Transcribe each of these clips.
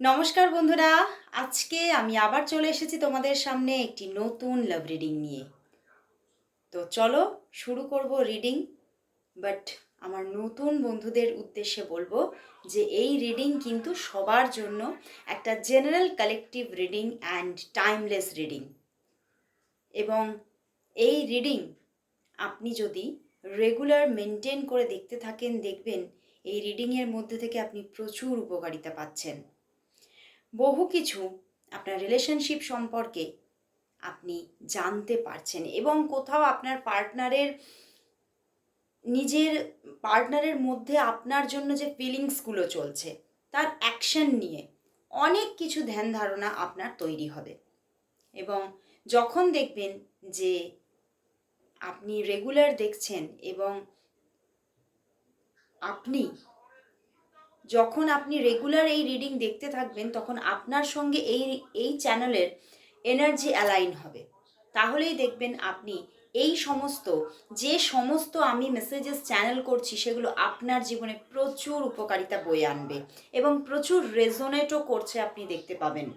নমস্কার বন্ধুরা, আজকে আমি আবার চলে এসেছি তোমাদের সামনে একটি নতুন লাভ রিডিং নিয়ে। তো চলো শুরু করব রিডিং বাট আমার নতুন বন্ধুদের উদ্দেশ্যে বলব যে এই রিডিং কিন্তু সবার জন্য একটা general collective reading and timeless reading এবং এই রিডিং আপনি যদি রেগুলার মেনটেন করে দেখতে থাকেন, দেখবেন এই রিডিংয়ের মধ্যে থেকে আপনি প্রচুর উপকারিতা পাচ্ছেন। বহু কিছু আপনার রিলেশনশিপ সম্পর্কে আপনি জানতে পারছেন এবং কোথাও আপনার পার্টনারের নিজের পার্টনারের মধ্যে আপনার জন্য যে ফিলিংসগুলো চলছে, তার অ্যাকশন নিয়ে অনেক কিছু ধ্যান ধারণা আপনার তৈরি হবে। এবং যখন দেখবেন যে আপনি রেগুলার দেখছেন এবং আপনি যখন আপনি রেগুলার এই রিডিং দেখতে থাকবেন, তখন আপনার সঙ্গে এই এই চ্যানেলের এনার্জি অ্যালাইন হবে। তাহলেই দেখবেন আপনি এই সমস্ত, যে সমস্ত আমি মেসেজেস চ্যানেল করছি, সেগুলো আপনার জীবনে প্রচুর উপকারিতা বয়ে আনবে এবং প্রচুর রেজোনেটও করছে আপনি দেখতে পাবেন।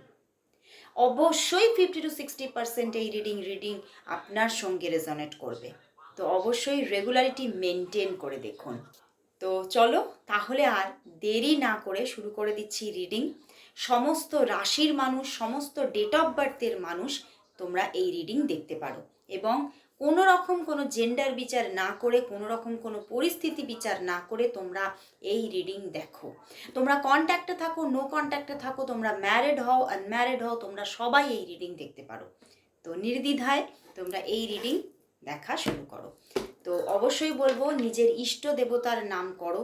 অবশ্যই ফিফটি টু সিক্সটি পার্সেন্ট এই রিডিং রিডিং আপনার সঙ্গে রেজোনেট করবে। তো অবশ্যই রেগুলারিটি মেনটেন করে দেখুন। তো চলো তাহলে আর দেরি না করে শুরু করে দিচ্ছি রিডিং সমস্ত রাশির মানুষ, সমস্ত ডেট অফ বার্থের মানুষ তোমরা এই রিডিং দেখতে পারো এবং কোনো রকম কোনো জেন্ডার বিচার না করে, কোনো রকম কোনো পরিস্থিতি বিচার না করে তোমরা এই রিডিং দেখো। তোমরা কন্ট্যাক্টে থাকো নো কন্ট্যাক্টে থাকো, তোমরা ম্যারেড হও আনম্যারিড হও, তোমরা সবাই এই রিডিং দেখতে পারো। তো নির্দ্বিধায় তোমরা এই রিডিং দেখা শুরু করো। তো অবশ্যই বলব, নিজের ইষ্ট দেবতার নাম করো,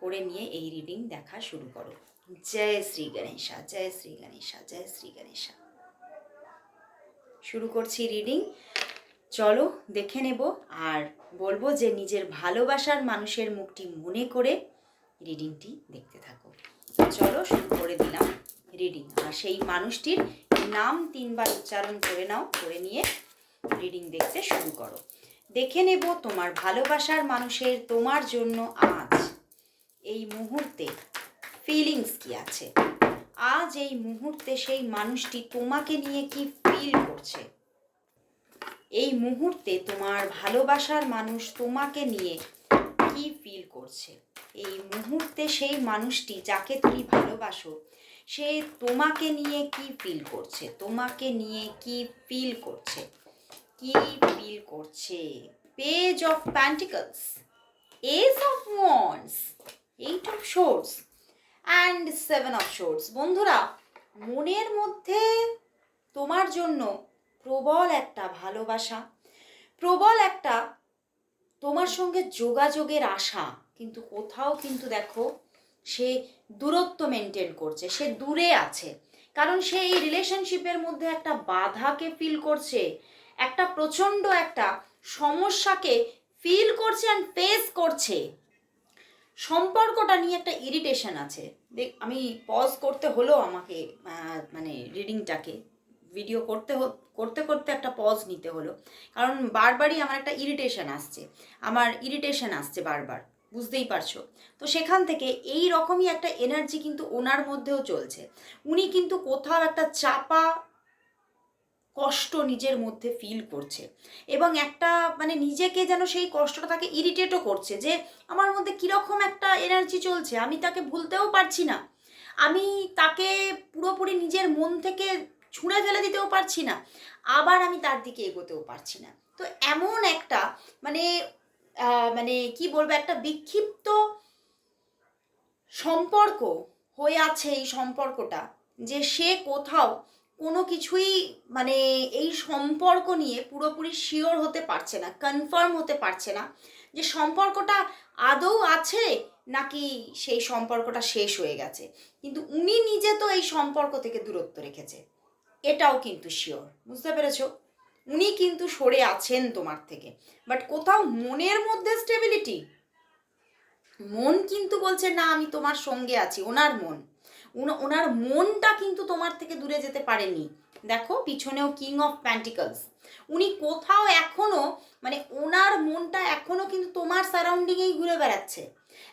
করে নিয়ে এই রিডিং দেখা শুরু করো। জয় শ্রী গণেশা, জয় শ্রী গণেশা, জয় শ্রী গণেশা। শুরু করছি রিডিং চলো, দেখে নেব আর বলব যে নিজের ভালোবাসার মানুষের মুখটি মনে করে রিডিংটি দেখতে থাকো। চলো, শুরু করে দিলাম রিডিং আর সেই মানুষটির নাম তিনবার উচ্চারণ করে নাও, করে নিয়ে রিডিং দেখতে শুরু করো। দেখে নেব তোমার ভালোবাসার মানুষের তোমার জন্য আজ। এই মুহূর্তে ফিলিংস কি আছে? আজ এই মুহূর্তে সেই মানুষটি তোমাকে নিয়ে কি ফিল করছে? এই মুহূর্তে তোমার ভালোবাসার মানুষ তোমাকে নিয়ে কি ফিল করছে? এই মুহূর্তে সেই মানুষটি যাকে তুমি ভালোবাসো, সে তোমাকে নিয়ে কি ফিল করছে? তোমাকে নিয়ে কি ফিল করছে? কি ফিল করছে। Page of pentacles ace of wands eight of swords and seven of swords বন্ধুরা, মনের মধ্যে তোমার জন্য প্রবল একটা ভালোবাসা, প্রবল একটা তোমার সঙ্গে যোগাযোগের আশা। কিন্তু কোথাও কিন্তু দেখো, সে দূরত্ব মেনটেন করছে, সে দূরে আছে। কারণ সে এই রিলেশনশিপের মধ্যে একটা বাধাকে ফিল করছে। একটা প্রচণ্ড একটা সমস্যাকে ফিল করছে অ্যান্ড ফেস করছে। সম্পর্কটা নিয়ে একটা ইরিটেশন আছে। দেখ আমি পজ করতে হলো আমাকে মানে রিডিংটাকে ভিডিও করতে করতে করতে একটা পজ নিতে হলো। কারণ বারবারই আমার একটা ইরিটেশন আসছে। আমার ইরিটেশন আসছে বারবার, বুঝতেই পারছ? তো সেখান থেকে এই রকমই একটা এনার্জি কিন্তু ওনার মধ্যেও চলছে। উনি কিন্তু কোথাও একটা চাপা কষ্ট নিজের মধ্যে ফিল করছে। এবং একটা মানে নিজেকে যেন সেই কষ্টটা তাকে ইরিটেটও করছে যে, আমার মধ্যে কীরকম একটা এনার্জি চলছে, আমি তাকে ভুলতেও পারছি না। আমি তাকে পুরোপুরি নিজের মন থেকে ছুঁড়ে ফেলে দিতেও পারছি না। আবার আমি তার দিকে এগোতেও পারছি না। তো এমন একটা মানে মানে কি বলব, একটা বিক্ষিপ্ত সম্পর্ক হয়ে আছে এই সম্পর্কটা, যে সে কোথাও কোনো কিছুই মানে এই সম্পর্ক নিয়ে পুরোপুরি শিওর হতে পারছে না কনফার্ম হতে পারছে না যে সম্পর্কটা আদৌ আছে নাকি সেই সম্পর্কটা শেষ হয়ে গেছে। কিন্তু উনি নিজে তো এই সম্পর্ক থেকে দূরত্ব রেখেছে, এটাও কিন্তু শিওর, বুঝতে পেরেছ? উনি কিন্তু সরে আছেন তোমার থেকে বাট কোথাও মনের মধ্যে স্টেবিলিটি মন কিন্তু বলছে, না, আমি তোমার সঙ্গে আছি। ওনার মন। ওনার মনটা কিন্তু তোমার থেকে দূরে যেতে পারেনি। দেখো, পিছনেও কিং অফ প্যান্টিকলস উনি কোথাও এখনও মানে ওনার মনটা এখনও কিন্তু তোমার সারাউন্ডিংয়েই ঘুরে বেড়াচ্ছে।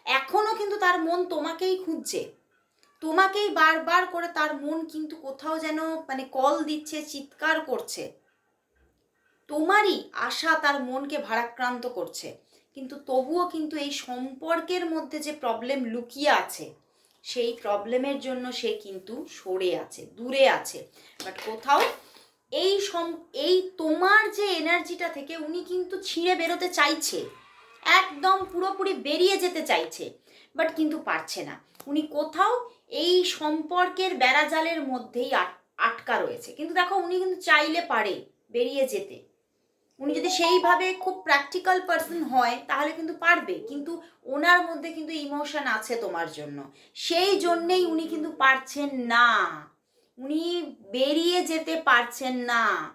এখনও কিন্তু তার মন তোমাকেই খুঁজছে। তোমাকেই বারবার করে তার মন কিন্তু কোথাও যেন মানে কল দিচ্ছে, চিৎকার করছে। তোমারই আশা তার মনকে ভারাক্রান্ত করছে। কিন্তু তবুও কিন্তু এই সম্পর্কের মধ্যে যে প্রবলেম লুকিয়ে আছে সেই প্রবলেমের জন্য সে কিন্তু সরে আছে, দূরে আছে। বাট কোথাও এই সম, এই তোমার যে এনার্জিটা থেকে উনি কিন্তু ছিঁড়ে বেরোতে চাইছে, একদম পুরোপুরি বেরিয়ে যেতে চাইছে বাট কিন্তু পারছে না। উনি কোথাও এই সম্পর্কের বেড়াজালের মধ্যেই আট- আটকা রয়েছে। কিন্তু দেখো, উনি কিন্তু চাইলে পারে বেরিয়ে যেতে। উনি যদি সেইভাবে খুব প্র্যাকটিক্যাল পার্সন হয়, তাহলে কিন্তু পারবে। কিন্তু ওনার মধ্যে কিন্তু ইমোশন আছে তোমার জন্য। সেই জন্যেই উনি কিন্তু পারছেন না। উনি বেরিয়ে যেতে পারছেন না।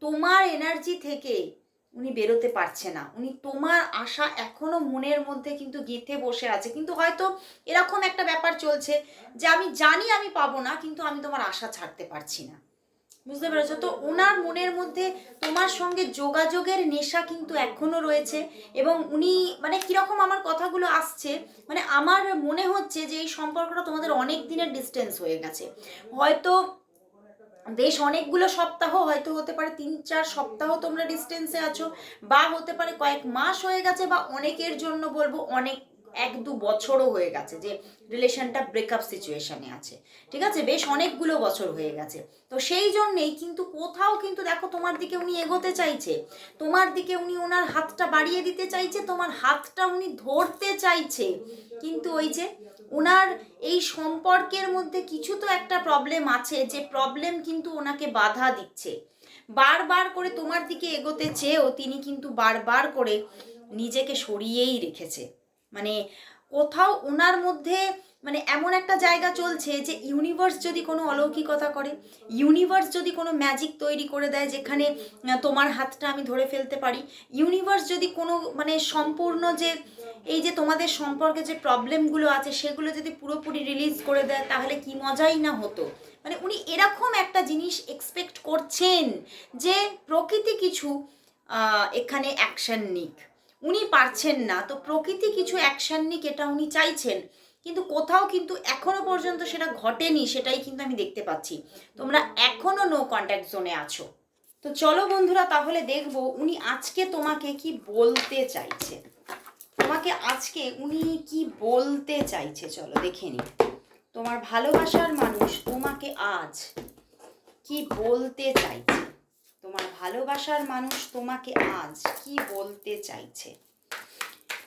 তোমার এনার্জি থেকে উনি বেরোতে পারছে না। উনি তোমার আশা এখনও মনের মধ্যে কিন্তু গেঁথে বসে আছে। কিন্তু হয়তো এরকম একটা ব্যাপার চলছে যে আমি জানি আমি পাবো না, কিন্তু আমি তোমার আশা ছাড়তে পারছি না। বুঝতে পেরেছ? তো ওনার মনের মধ্যে তোমার সঙ্গে যোগাযোগের নেশা কিন্তু এখনও রয়েছে এবং উনি মানে কীরকম আমার কথাগুলো আসছে মানে আমার মনে হচ্ছে যে এই সম্পর্কটা তোমাদের অনেক দিনের ডিস্টেন্স হয়ে গেছে। হয়তো বেশ অনেকগুলো সপ্তাহ, হয়তো হতে পারে তিন, চার সপ্তাহ তোমরা ডিস্টেন্সে আছো, বা হতে পারে কয়েক মাস হয়ে গেছে, বা অনেকের জন্য বলব, অনেক এক দু বছরও হয়ে গেছে যে রিলেশনটা ব্রেকআপ সিচুয়েশনে আছে। ঠিক আছে? বেশ অনেকগুলো বছর হয়ে গেছে। তো সেই জন্যেই কিন্তু কোথাও কিন্তু দেখো তোমার দিকে উনি এগোতে চাইছে। তোমার দিকে উনি ওনার হাতটা বাড়িয়ে দিতে চাইছে, তোমার হাতটা উনি ধরতে চাইছে। কিন্তু ওই যে ওনার এই সম্পর্কের মধ্যে কিছু তো একটা প্রবলেম আছে যে প্রবলেম কিন্তু ওনাকে বাধা দিচ্ছে। বারবার করে তোমার দিকে এগোতে চেয়েও তিনি কিন্তু বারবার করে নিজেকে সরিয়েই রেখেছে। মানে কোথাও ওনার মধ্যে মানে এমন একটা জায়গা চলছে যে ইউনিভার্স যদি কোনো অলৌকিকতা করে ইউনিভার্স যদি কোনো ম্যাজিক তৈরি করে দেয় যেখানে তোমার হাতটা আমি ধরে ফেলতে পারি ইউনিভার্স যদি কোনো মানে সম্পূর্ণ যে এই যে তোমাদের সম্পর্কে যে প্রবলেমগুলো আছে সেগুলো যদি পুরোপুরি রিলিজ করে দেয় তাহলে কি মজাই না হতো? মানে উনি এরকম একটা জিনিস এক্সপেক্ট করছেন যে প্রকৃতি কিছু এখানে অ্যাকশন নিক। উনি পারছেন না। তো প্রকৃতি কিছু অ্যাকশন নিক, এটা উনি চাইছেন। কিন্তু কোথাও কিন্তু এখনও পর্যন্ত সেটা ঘটেনি, সেটাই কিন্তু আমি দেখতে পাচ্ছি। তোমরা এখনও নো কন্ট্যাক্ট জোনে আছো। তো চলো বন্ধুরা, তাহলে দেখব উনি আজকে তোমাকে কি বলতে চাইছে। তোমাকে আজকে উনি কি বলতে চাইছে, চলো দেখে নি তোমার ভালোবাসার মানুষ তোমাকে আজ কি বলতে চাইছে? তোমার ভালোবাসার মানুষ তোমাকে আজ কি বলতে চাইছে?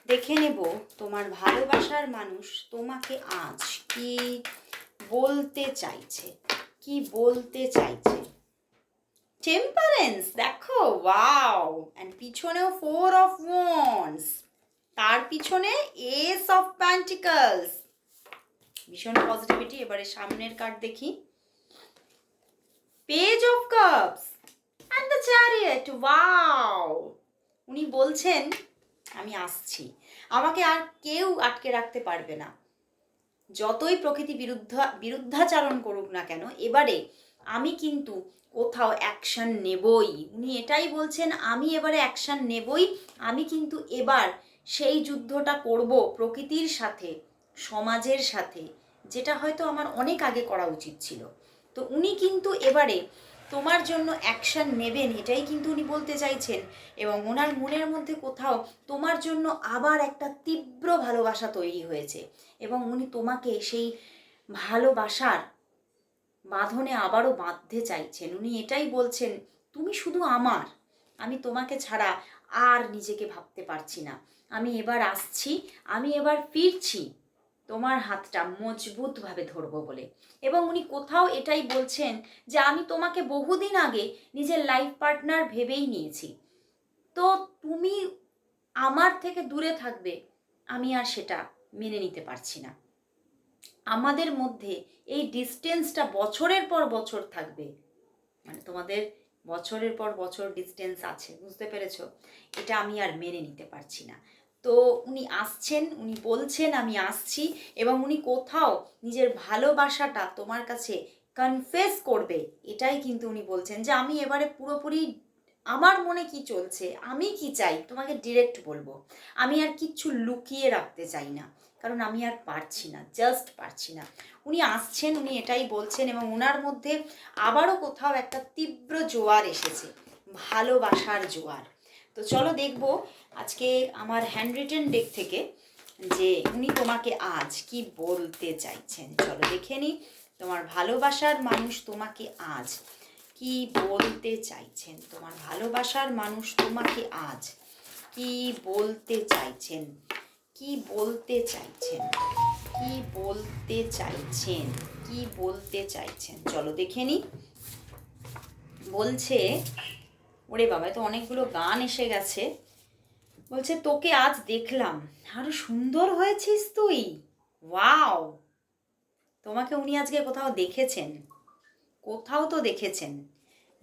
দেখে নেব তোমার ভালোবাসার মানুষ তোমাকে আজ কি বলতে চাইছে? কি বলতে চাইছে? টেম্পারেন্স দেখো ওয়াও অ্যান্ড পিছনেও ফোর অফ ওয়ান্স তার পিছনে এস অফ প্যান্টিকলস ভীষণ পজিটিভিটি এবারে সামনের কার্ড দেখি। Page of cups and the chariot wow উনি বলছেন, আমি আসছি। আমাকে আর কেউ আটকে রাখতে পারবে না। যতই প্রকৃতি বিরুদ্ধ, বিরুদ্ধাচারণ করুক না কেন, এবারে আমি কিন্তু কোথাও অ্যাকশন নেবই। উনি এটাই বলছেন, আমি এবারে অ্যাকশন নেবই। আমি কিন্তু এবার সেই যুদ্ধটা করব প্রকৃতির সাথে, সমাজের সাথে, যেটা হয়তো আমার অনেক আগে করা উচিত ছিল। তো উনি কিন্তু এবারে তোমার জন্য অ্যাকশন নেবেন, এটাই কিন্তু উনি বলতে চাইছেন। এবং ওনার মনের মধ্যে কোথাও তোমার জন্য আবার একটা তীব্র ভালোবাসা তৈরি হয়েছে। এবং উনি তোমাকে সেই ভালোবাসার বাঁধনে আবারও বাঁধতে চাইছেন। উনি এটাই বলছেন, তুমি শুধু আমার, আমি তোমাকে ছাড়া আর নিজেকে ভাবতে পারছি না। আমি এবার আসছি, আমি এবার ফিরছি। তোমার হাতটা মজবুতভাবে ধরবো বলে। এবং উনি কোথাও এটাই বলছেন যে, আমি তোমাকে বহুদিন আগে নিজের লাইফ পার্টনার ভেবেই নিয়েছি। তো তুমি আমার থেকে দূরে থাকবে, আমি আর সেটা মেনে নিতে পারছি না। আমাদের মধ্যে এই ডিস্টেন্সটা বছরের পর বছর থাকবে। মানে তোমাদের বছরের পর বছর ডিস্টেন্স আছে, বুঝতে পেরেছ? এটা আমি আর মেনে নিতে পারছি না। তো উনি আসছেন, উনি বলছেন, আমি আসছি। এবং উনি কোথাও নিজের ভালোবাসাটা তোমার কাছে কনফেস করবে। এটাই কিন্তু উনি বলছেন যে, আমি এবারে পুরোপুরি আমার মনে কি চলছে, আমি কি চাই, তোমাকে ডিরেক্ট বলব। আমি আর কিচ্ছু লুকিয়ে রাখতে চাই না, কারণ আমি আর পারছি না জাস্ট পারছি না। উনি আসছেন, উনি এটাই বলছেন এবং ওনার মধ্যে আবারও কোথাও একটা তীব্র জোয়ার এসেছে, ভালোবাসার জোয়ার। তো চলো দেখব আজকে আমার হ্যান্ড রিটেন ডেক থেকে যে উনি তোমাকে আজ কি বলতে চাইছেন। চলো দেখে নি, তোমার ভালোবাসার মানুষ তোমাকে আজ কি বলতে চাইছেন? তোমার ভালোবাসার মানুষ তোমাকে আজ কি বলতে চাইছেন? কি বলতে চাইছেন? কি বলতে চাইছেন? কি বলতে চাইছেন? চলো দেখে নি। বলছে ওরে বাবা তো অনেকগুলো গান এসে গেছে। বলছে, তোকে আজ দেখলাম। আরও সুন্দর হয়েছিস তুই। ওয়াও। তোমাকে উনি আজকে কোথাও দেখেছেন। কোথাও তো দেখেছেন।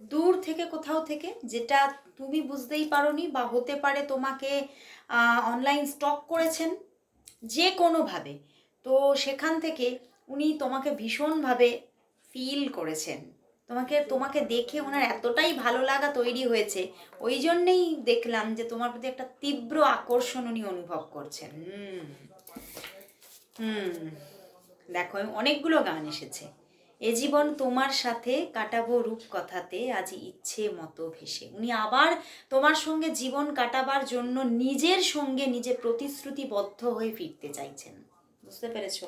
দূর থেকে, কোথাও থেকে, যেটা তুমি বুঝতেই পারোনি বা হতে পারে তোমাকে অনলাইন স্টক করেছেন, যে কোনোভাবে। তো সেখান থেকে উনি তোমাকে ভীষণভাবে ফিল করেছেন। তোমাকে তোমাকে দেখে ওনার এতটাই ভালো লাগা তৈরি হয়েছে। ওই জন্যেই দেখলাম যে তোমার প্রতি একটা তীব্র আকর্ষণ উনি অনুভব করছেন। হুম। হুম। দেখো, অনেকগুলো গান এসেছে। এ জীবন তোমার সাথে কাটাবো রূপ কথাতে আজ ইচ্ছে মতো ভেসে। উনি আবার তোমার সঙ্গে জীবন কাটাবার জন্য নিজের সঙ্গে নিজে প্রতিশ্রুতিবদ্ধ হয়ে ফিরতে চাইছেন। বুঝতে পেরেছ?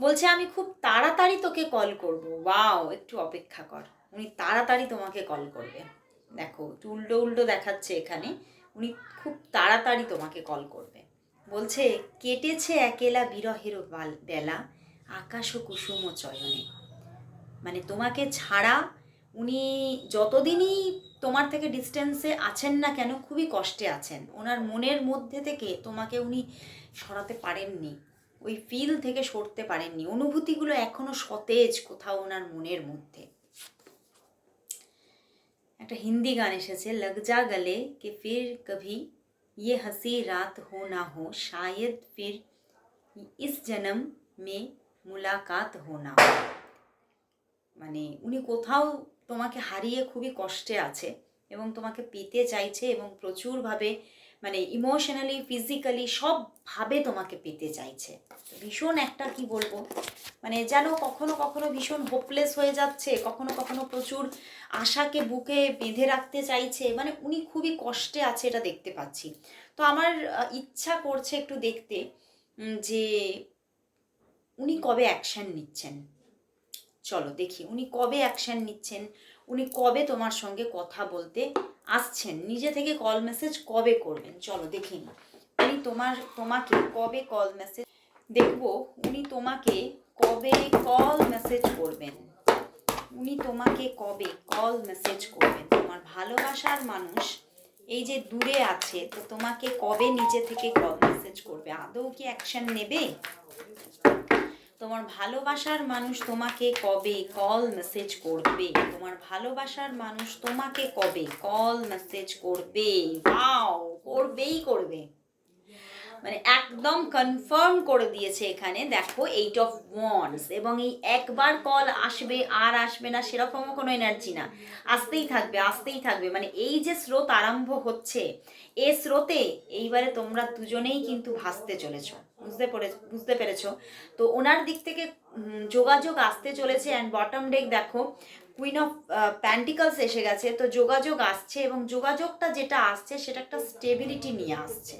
বলছে, আমি খুব তাড়াতাড়ি তোকে কল করব। ওয়াও, একটু অপেক্ষা কর। উনি তাড়াতাড়ি তোমাকে কল করবে। দেখো, একটু উল্টো উল্টো দেখাচ্ছে এখানে। উনি খুব তাড়াতাড়ি তোমাকে কল করবে। বলছে, কেটেছে একেলা বিরহের বাল- বেলা, আকাশ ও কুসুম চয়নে। মানে তোমাকে ছাড়া উনি যতদিনই তোমার থেকে ডিস্টেন্সে আছেন না কেন, খুবই কষ্টে আছেন। ওনার মনের মধ্যে থেকে তোমাকে উনি সরাতে পারেননি। ওই ফিল থেকে সরতে পারেননি। অনুভূতিগুলো এখনও সতেজ কোথাও ওনার মনের মধ্যে। একটা হিন্দি গান এসেছে লগজা গলে কে ফির কভি ইয়ে হাসি রাত হো না হো, শায়দ ফির ইস জনম মে মুলাকাত হো না হো। মানে উনি কোথাও তোমাকে হারিয়ে খুবই কষ্টে আছে এবং তোমাকে পেতে চাইছে এবং প্রচুরভাবে মানে ইমোশনালি ফিজিক্যালি সবভাবে তোমাকে পেতে চাইছে। ভীষণ একটা কি বলব? মানে যেন কখনো কখনো ভীষণ হোপলেস হয়ে যাচ্ছে, কখনো কখনো প্রচুর আশাকে বুকে বেঁধে রাখতে চাইছে। মানে উনি খুবই কষ্টে আছে এটা দেখতে পাচ্ছি। তো আমার ইচ্ছা করছে একটু দেখতে যে উনি কবে অ্যাকশন নিচ্ছেন। চলো দেখি, উনি কবে অ্যাকশন নিচ্ছেন? উনি কবে তোমার সঙ্গে কথা বলতে আসছেন? নিজে থেকে কল মেসেজ কবে করবেন? চলো দেখি না উনি তোমার, তোমাকে কবে কল মেসেজ দেখব উনি তোমাকে কবে কল মেসেজ করবেন। উনি তোমাকে কবে কল মেসেজ করবেন? তোমার ভালোবাসার মানুষ এই যে দূরে আছে, তো তোমাকে কবে নিজে থেকে কল মেসেজ করবে? আদৌ কি অ্যাকশন নেবে? তোমার ভালোবাসার মানুষ তোমাকে কবে কল মেসেজ করবে? তোমার ভালোবাসার মানুষ তোমাকে কবে কল মেসেজ করবে? ওয়াও করবেই করবে। মানে একদম কনফার্ম করে দিয়েছে এখানে, দেখো এইট অফ ওয়ান্স এবং এই একবার কল আসবে আর আসবে না সেরকমও কোনো এনার্জি না। আসতেই থাকবে আসতেই থাকবে। মানে এই যে স্রোত আরম্ভ হচ্ছে, এ স্রোতে এইবারে তোমরা দুজনেই কিন্তু ভাসতে চলেছো, বুঝতে পেরে বুঝতে পেরেছ? তো ওনার দিক থেকে যোগাযোগ আসতে চলেছে অ্যান্ড বটম ডেক দেখো কুইন অফ প্যান্টিকলস এসে গেছে। তো যোগাযোগ আসছে এবং যোগাযোগটা যেটা আসছে, সেটা একটা স্টেবিলিটি নিয়ে আসছে।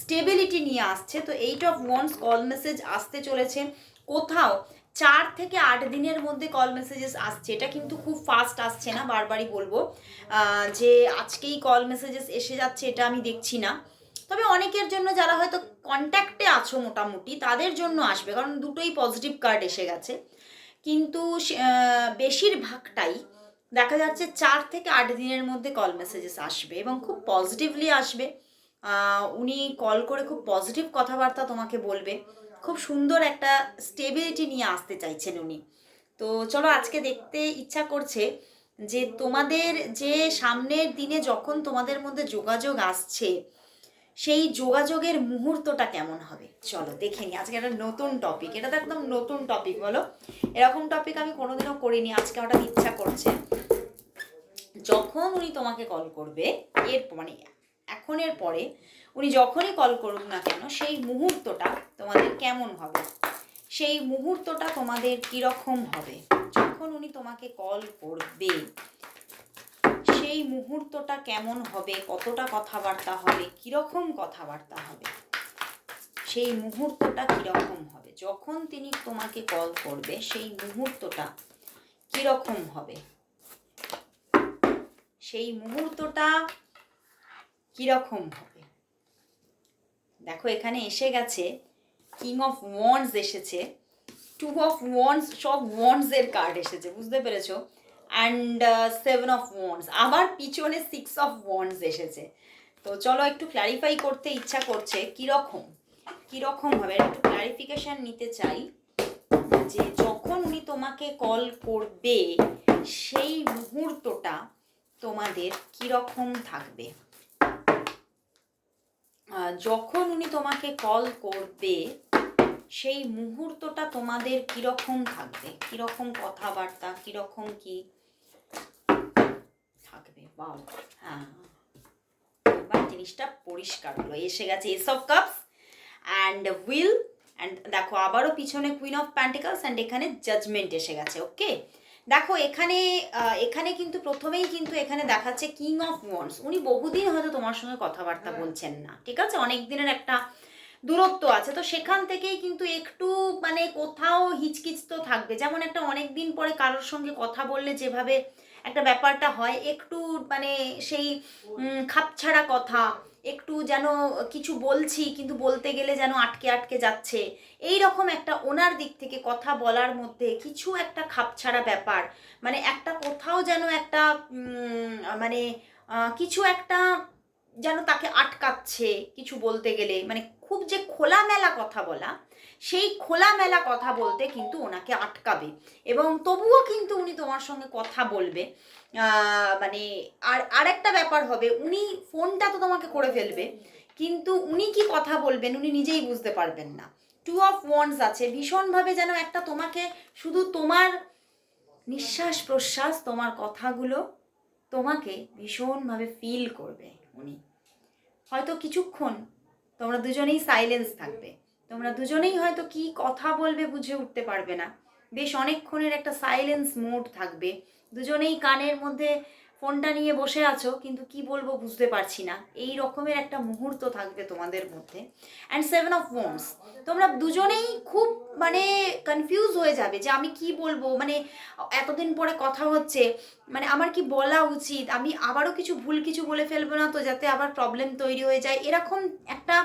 স্টেবিলিটি নিয়ে আসছে। তো eight of wands call message আসতে চলেছে। কোথাও চার থেকে আট দিনের মধ্যে কল মেসেজেস আসছে। এটা কিন্তু খুব ফাস্ট আসছে না, বারবারই বলব। যে আজকেই কল মেসেজেস এসে যাচ্ছে এটা আমি দেখছি না। তবে অনেকের জন্য যারা হয়তো কন্ট্যাক্টে আছো মোটামুটি, তাদের জন্য আসবে। কারণ দুটোই পজিটিভ কার্ড এসে গেছে। কিন্তু বেশিরভাগটাই দেখা যাচ্ছে চার থেকে আট দিনের মধ্যে কল মেসেজেস আসবে এবং খুব পজিটিভলি আসবে। উনি কল করে খুব পজিটিভ কথাবার্তা তোমাকে বলবে খুব সুন্দর একটা স্টেবিলিটি নিয়ে আসতে চাইছেন উনি। তো চলো আজকে দেখতে ইচ্ছা করছে যে তোমাদের যে সামনের দিনে যখন তোমাদের মধ্যে যোগাযোগ আসছে, সেই যোগাযোগের মুহূর্তটা কেমন হবে? চলো দেখে নি আজকে একটা নতুন টপিক এটা তো একদম নতুন টপিক বলো। এরকম টপিক আমি কোনোদিনও করিনি, আজকে হঠাৎ ইচ্ছা করছে। যখন উনি তোমাকে কল করবে, এর মানে এখনের পরে উনি যখনই কল করুক না কেন, সেই মুহূর্তটা তোমাদের কেমন হবে? সেই মুহূর্তটা তোমাদের কীরকম হবে? যখন উনি তোমাকে কল করবে, সেই মুহূর্তটা কেমন হবে? কতটা কথাবার্তা হবে? কীরকম কথাবার্তা হবে? সেই মুহূর্তটা কীরকম হবে? যখন তিনি তোমাকে কল করবে, সেই মুহূর্তটা কীরকম হবে? সেই মুহূর্তটা কীরকম হবে? দেখো, এখানে এসে গেছে কিং অফ ওয়ান্স এসেছে টু অফ ওয়ান্স সব ওয়ান্সের কার্ড এসেছে, বুঝতে পেরেছ? অ্যান্ড সেভেন অফ ওয়ান্স আবার পিছনে সিক্স অফ ওয়ান্স এসেছে। তো চলো একটু ক্ল্যারিফাই করতে ইচ্ছা করছে, কীরকম? কীরকম হবে? একটু ক্ল্যারিফিকেশান নিতে চাই, যে যখন উনি তোমাকে কল করবে, সেই মুহূর্তটা তোমাদের কীরকম থাকবে? যখন উনি তোমাকে কল করবে, সেই মুহূর্তটা তোমাদের কীরকম থাকবে? কীরকম কথাবার্তা? কীরকম কি থাকবে? বাউ হ্যাঁ। এবার জিনিসটা পরিষ্কার হলো। এসে গেছে এসব কাপস অ্যান্ড উইল অ্যান্ড দেখো, আবারও পিছনে কুইন অফ প্যান্টিকালস অ্যান্ড এখানে জাজমেন্ট এসে গেছে ওকে দেখো এখানে এখানে কিন্তু প্রথমেই কিন্তু এখানে দেখাচ্ছে কিং অফ ওয়ান্স উনি বহুদিন হয়তো তোমার সঙ্গে কথাবার্তা বলছেন না ঠিক আছে? অনেক দিনের একটা দূরত্ব আছে। তো সেখান থেকেই কিন্তু একটু মানে কোথাও হিচকিচ তো থাকবে। যেমন একটা অনেক দিন পরে কারোর সঙ্গে কথা বললে যেভাবে একটা ব্যাপারটা হয় একটু মানে সেই খাপছাড়া কথা একটু যেন কিছু বলছি, কিন্তু বলতে গেলে যেন আটকে আটকে যাচ্ছে। এই রকম একটা ওনার দিক থেকে কথা বলার মধ্যে কিছু একটা খাপছাড়া ব্যাপার। মানে একটা কোথাও যেন একটা মানে কিছু একটা যেন তাকে আটকাচ্ছে কিছু বলতে গেলে। মানে খুব যে খোলামেলা কথা বলা, সেই খোলামেলা কথা বলতে কিন্তু ওনাকে আটকাবে। এবং তবুও কিন্তু উনি তোমার সঙ্গে কথা বলবে। মানে আর, আরেকটা ব্যাপার হবে, উনি ফোনটা তো তোমাকে করে ফেলবে, কিন্তু উনি কি কথা বলবেন উনি নিজেই বুঝতে পারবেন না। টু অফ ওয়ান্স আছে, ভীষণভাবে যেন একটা তোমাকে শুধু তোমার নিঃশ্বাস প্রশ্বাস তোমার কথাগুলো তোমাকে ভীষণভাবে ফিল করবে। উনি। হয়তো কিছুক্ষণ তোমরা দুজনেই সাইলেন্স থাকবে। তোমরা দুজনেই হয়তো কি কথা বলবে বুঝে উঠতে পারবে না। বেশ অনেকক্ষণের একটা সাইলেন্স মোড থাকবে। দুজনেই কানের মধ্যে ফোনটা নিয়ে বসে আছো, কিন্তু কি বলব বুঝতে পারছি না। এই রকমের একটা মুহূর্ত থাকবে তোমাদের মধ্যে। অ্যান্ড সেভেন অফ ওয়ান্স তোমরা দুজনেই খুব মানে কনফিউজ হয়ে যাবে যে আমি কি বলব? মানে এতদিন পরে কথা হচ্ছে মানে আমার কি বলা উচিত? আমি আবারও কিছু ভুল কিছু বলে ফেলব না তো, যাতে আবার প্রবলেম তৈরি হয়ে যায়? এরকম একটা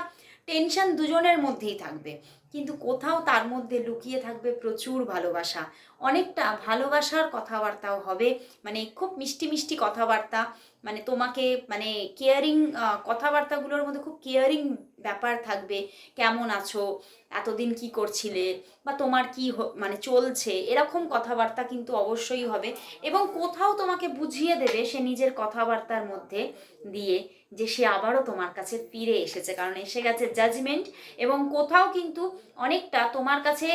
টেনশন দুজনের মধ্যেই থাকবে। কিন্তু কোথাও তার মধ্যে লুকিয়ে থাকবে প্রচুর ভালোবাসা। অনেকটা ভালোবাসার কথাবার্তাও হবে মানে খুব মিষ্টি মিষ্টি কথাবার্তা। মানে তোমাকে মানে কেয়ারিং কথাবার্তাগুলোর মধ্যে খুব কেয়ারিং ব্যাপার থাকবে। কেমন আছো? এতদিন কি করছিলে? বা তোমার কি মানে চলছে? এরকম কথাবার্তা কিন্তু অবশ্যই হবে। এবং কোথাও তোমাকে বুঝিয়ে দেবে সে নিজের কথাবার্তার মধ্যে দিয়ে যে সে আবারও তোমার কাছে ফিরে এসেছে। কারণ এসে গেছে জাজমেন্ট এবং কোথাও কিন্তু অনেকটা তোমার কাছে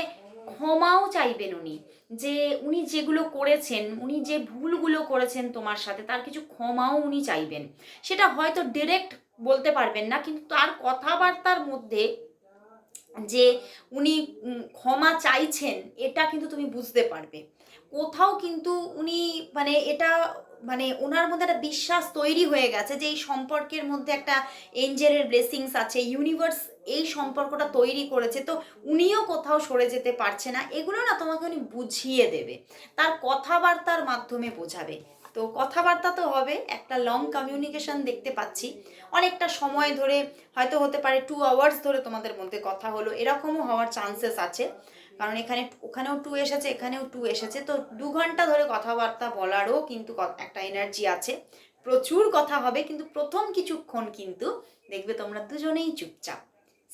ক্ষমাও চাইবেন উনি। যে উনি যেগুলো করেছেন, উনি যে ভুলগুলো করেছেন তোমার সাথে, তার কিছু ক্ষমাও উনি চাইবেন। সেটা হয়তো ডিরেক্ট বলতে পারবেন না, কিন্তু তার কথাবার্তার মধ্যে যে উনি ক্ষমা চাইছেন, এটা কিন্তু তুমি বুঝতে পারবে। কোথাও কিন্তু উনি মানে এটা মানে ওনার মধ্যে একটা বিশ্বাস তৈরি হয়ে গেছে যে এই সম্পর্কের মধ্যে একটা এঞ্জেলের ব্লেসিংস আছে ইউনিভার্স এই সম্পর্কটা তৈরি করেছে, তো উনিও কোথাও সরে যেতে পারছে না, এগুলো না তোমাকে উনি বুঝিয়ে দেবে। তার কথাবার্তার মাধ্যমে বোঝাবে। তো কথাবার্তা তো হবে, একটা লং কমিউনিকেশন দেখতে পাচ্ছি। অনেকটা সময় ধরে, হয়তো হতে পারে টু আওয়ার্স ধরে তোমাদের মধ্যে কথা হলো, এরকমও হওয়ার চান্সেস আছে। কারণ এখানে, ওখানেও টু এসেছে, এখানেও টু এসেছে, তো দু ঘণ্টা ধরে কথাবার্তা বলারও কিন্তু একটা এনার্জি আছে। প্রচুর কথা হবে, কিন্তু প্রথম কিছুক্ষণ কিন্তু দেখবে তোমরা দুজনেই চুপচাপ।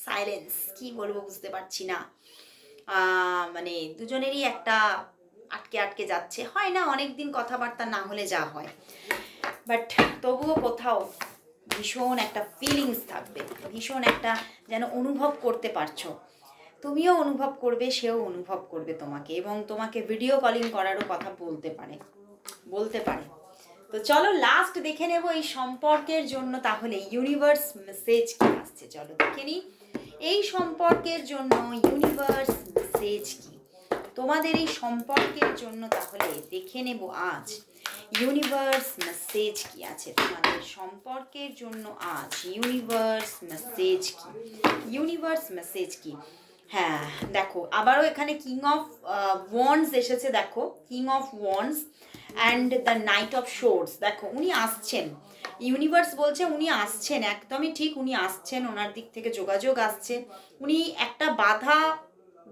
সাইলেন্স কি বলব বুঝতে পারছি না। মানে দুজনেরই একটা আটকে আটকে যাচ্ছে। হয় না অনেক দিন কথাবার্তা না হলে যা হয়। বাট তবুও কোথাও ভীষণ একটা ফিলিংস থাকবে। ভীষণ একটা যেন অনুভব করতে পারছ। তুমিও অনুভব করবে, সেও অনুভব করবে তোমাকে এবং তোমাকে ভিডিও কলিং করারও কথা বলতে পারে। বলতে পারে। তো চলো লাস্ট দেখে নেব এই সম্পর্কের জন্য, তাহলে ইউনিভার্স মেসেজ কি আসছে? চলো দেখে নিই। এই সম্পর্কের জন্য ইউনিভার্স মেসেজ কি? তোমাদের এই সম্পর্কের জন্য তাহলে দেখে নেব আজ। ইউনিভার্স মেসেজ কি আছে তোমাদের? সম্পর্কের জন্য আজ ইউনিভার্স মেসেজ কি? ইউনিভার্স মেসেজ কি? হ্যাঁ দেখো, আবারও এখানে কিং অফ ওয়ান্ডস এসেছে, দেখো king of wands and the knight of swords দেখো, উনি আসছেন। ইউনিভার্স বলছে উনি আসছেন, একদমই ঠিক উনি আসছেন, ওনার দিক থেকে যোগাযোগ আসছে। উনি একটা বাধা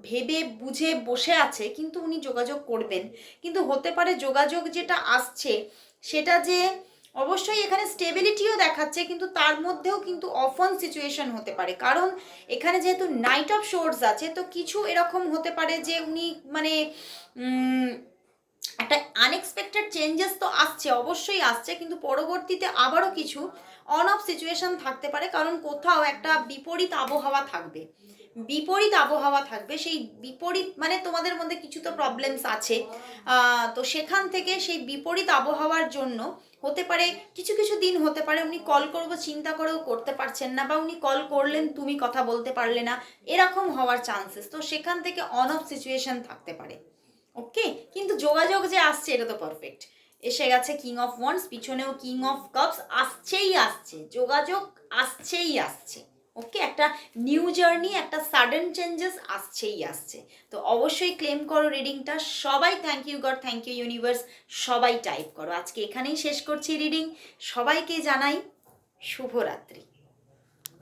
ভেবে বুঝে বসে আছে, কিন্তু উনি যোগাযোগ করবেন। কিন্তু হতে পারে যোগাযোগ যেটা আসছে, সেটা যে অবশ্যই এখানে স্টেবিলিটিও দেখাচ্ছে, কিন্তু তার মধ্যেও কিন্তু অফন সিচুয়েশন হতে পারে। কারণ এখানে যেহেতু নাইট অফ শোর্স আছে, তো কিছু এরকম হতে পারে যে উনি মানে একটা আনএক্সপেক্টেড চেঞ্জেস তো আসছে, অবশ্যই আসছে, কিন্তু পরবর্তীতে আবারও কিছু অন অফ সিচুয়েশন থাকতে পারে, কারণ কোথাও একটা বিপরীত আবহাওয়া থাকবে। বিপরীত আবহাওয়া থাকবে, সেই বিপরীত মানে তোমাদের মধ্যে কিছু তো প্রবলেমস আছে। তো সেখান থেকে সেই বিপরীত আবহাওয়ার জন্য হতে পারে, কিছু কিছু দিন হতে পারে, উনি কল করব, চিন্তা করেও করতে পারছেন না, বা উনি কল করলেন, তুমি কথা বলতে পারলে না, এরকম হওয়ার চান্সেস তো সেখান থেকে অন অফ সিচুয়েশন থাকতে পারে। ওকে, কিন্তু যোগাযোগ যে আসছে, এটা তো পারফেক্ট এসে গেছে কিং অফ ওয়ান্স পিছনেও কিং অফ কাপস আসছেই আসছে। যোগাযোগ আসছেই আসছে। ওকে, একটা নিউ জার্নি একটা সাডেন চেঞ্জেস আসছেই আসছে। তো অবশ্যই ক্লেম করো রিডিংটা সবাই thank you God thank you universe সবাই টাইপ করো। আজকে এখানেই শেষ করছি রিডিং সবাইকে জানাই শুভরাত্রি।